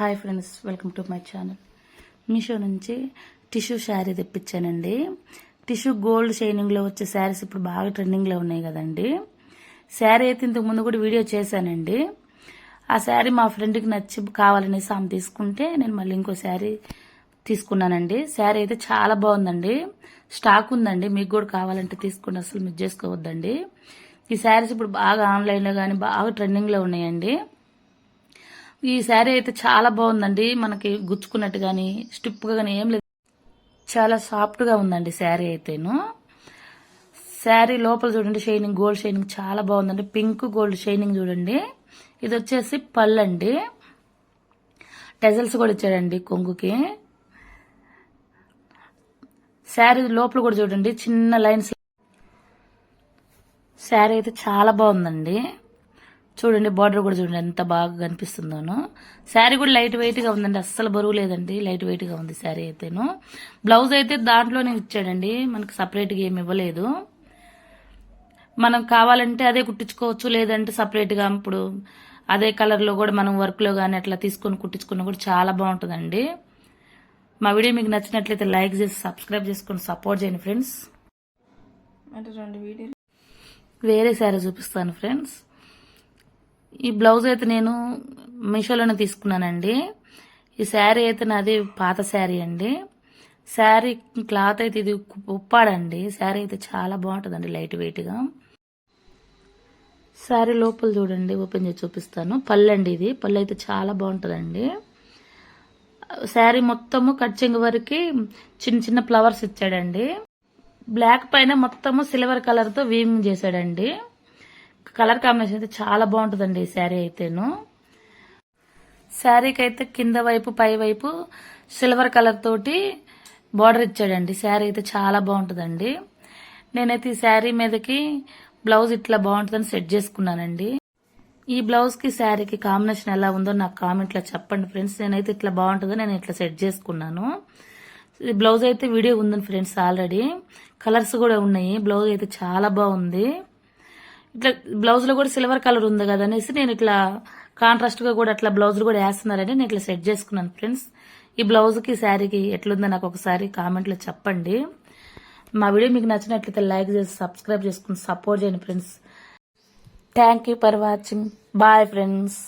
Hi friends welcome to my channel Meesho నుంచి tissue sari తెప్పించానండి. Tissue gold షైనింగ్లో వచ్చే శారీస్ ఇప్పుడు బాగా ట్రెండింగ్లో ఉన్నాయి కదండి. శారీ అయితే ఇంతకు ముందు కూడా వీడియో చేశానండి. ఆ శారీ మా ఫ్రెండ్కి నచ్చి కావాలనేసి ఆమె తీసుకుంటే నేను మళ్ళీ ఇంకో శారీ తీసుకున్నానండి. శారీ అయితే చాలా బాగుందండి. స్టాక్ ఉందండి. మీకు కూడా కావాలంటే తీసుకుని అసలు మిస్ చేసుకోవద్దండి. ఈ శారీస్ ఇప్పుడు బాగా ఆన్లైన్లో కానీ బాగా ట్రెండింగ్లో ఉన్నాయండి. ఈ శారీ అయితే చాలా బాగుందండి. మనకి గుచ్చుకున్నట్టు కానీ స్టిప్గా కానీ ఏం లేదు. చాలా సాఫ్ట్గా ఉందండి శారీ అయితేను. శారీ లోపల చూడండి షైనింగ్ గోల్డ్ షైనింగ్ చాలా బాగుందండి. పింక్ గోల్డ్ షైనింగ్ చూడండి. ఇది వచ్చేసి పళ్ళండి. టెజల్స్ కూడా ఇచ్చాడండి కొంగుకి. శారీ లోపల కూడా చూడండి చిన్న లైన్స్. శారీ అయితే చాలా బాగుందండి. చూడండి బార్డర్ కూడా చూడండి ఎంత బాగా కనిపిస్తుందోను. శారీ కూడా లైట్ వెయిట్గా ఉందండి అస్సలు బరువు లేదండి లైట్ వెయిట్గా ఉంది శారీ అయితేను. బ్లౌజ్ అయితే దాంట్లోనే ఇచ్చాడండి మనకి సపరేట్గా ఏమి ఇవ్వలేదు. మనం కావాలంటే అదే కుట్టించుకోవచ్చు లేదంటే సపరేట్గా ఇప్పుడు అదే కలర్లో కూడా మనం వర్క్లో కానీ అట్లా తీసుకొని కుట్టించుకున్నా కూడా చాలా బాగుంటుందండి. మా వీడియో మీకు నచ్చినట్లయితే లైక్ చేసి సబ్స్క్రైబ్ చేసుకొని సపోర్ట్ చేయండి ఫ్రెండ్స్ అంటే రెండు వీడియోలు. వేరే శారీ చూపిస్తాను ఫ్రెండ్స్ ఈ బ్లౌజ్ అయితే నేను మీషోలోనే తీసుకున్నానండి. ఈ శారీ అయితే నాది పాత శారీ అండి. శారీ క్లాత్ అయితే ఇది ఉప్పాడండి. శారీ అయితే చాలా బాగుంటుందండి లైట్ వెయిట్గా శారీ లోపల చూడండి ఓపెన్ చేసి చూపిస్తాను. పళ్ళు అండి ఇది. పళ్ళు అయితే చాలా బాగుంటుందండి. శారీ మొత్తము కట్చింగ్ వరకు చిన్న చిన్న ఫ్లవర్స్ ఇచ్చాడండి. బ్లాక్ పైన మొత్తము సిల్వర్ కలర్తో వీవింగ్ చేశాడండి. కలర్ కాంబినేషన్ అయితే చాలా బాగుంటుందండి ఈ శారీ అయితేను. శారీకి అయితే కింద వైపు పై వైపు సిల్వర్ కలర్ తోటి బార్డర్ ఇచ్చాడండి. శారీ అయితే చాలా బాగుంటుందండి. నేనైతే ఈ శారీ మీదకి బ్లౌజ్ ఇట్లా బాగుంటుందని సెట్ చేసుకున్నానండి. ఈ బ్లౌజ్కి శారీకి కాంబినేషన్ ఎలా ఉందో నాకు కామెంట్లో చెప్పండి ఫ్రెండ్స్. నేనైతే ఇట్లా బాగుంటుందో నేను ఇట్లా సెట్ చేసుకున్నాను. ఈ బ్లౌజ్ అయితే వీడియో ఉందండి ఫ్రెండ్స్ ఆల్రెడీ. కలర్స్ కూడా ఉన్నాయి. బ్లౌజ్ అయితే చాలా బాగుంది. ఇట్లా బ్లౌజ్లో కూడా సిల్వర్ కలర్ ఉంది కదా అనేసి నేను ఇట్లా కాంట్రాస్ట్గా కూడా అట్లా బ్లౌజ్ కూడా వేస్తున్నారని నేను ఇట్లా సెట్ చేసుకున్నాను ఫ్రెండ్స్. ఈ బ్లౌజ్కి శారీకి ఎట్లుందో నాకు ఒకసారి కామెంట్లో చెప్పండి. మా వీడియో మీకు నచ్చినట్లయితే లైక్ చేసి సబ్స్క్రైబ్ చేసుకుని సపోర్ట్ చేయండి friends. Thank you for watching bye friends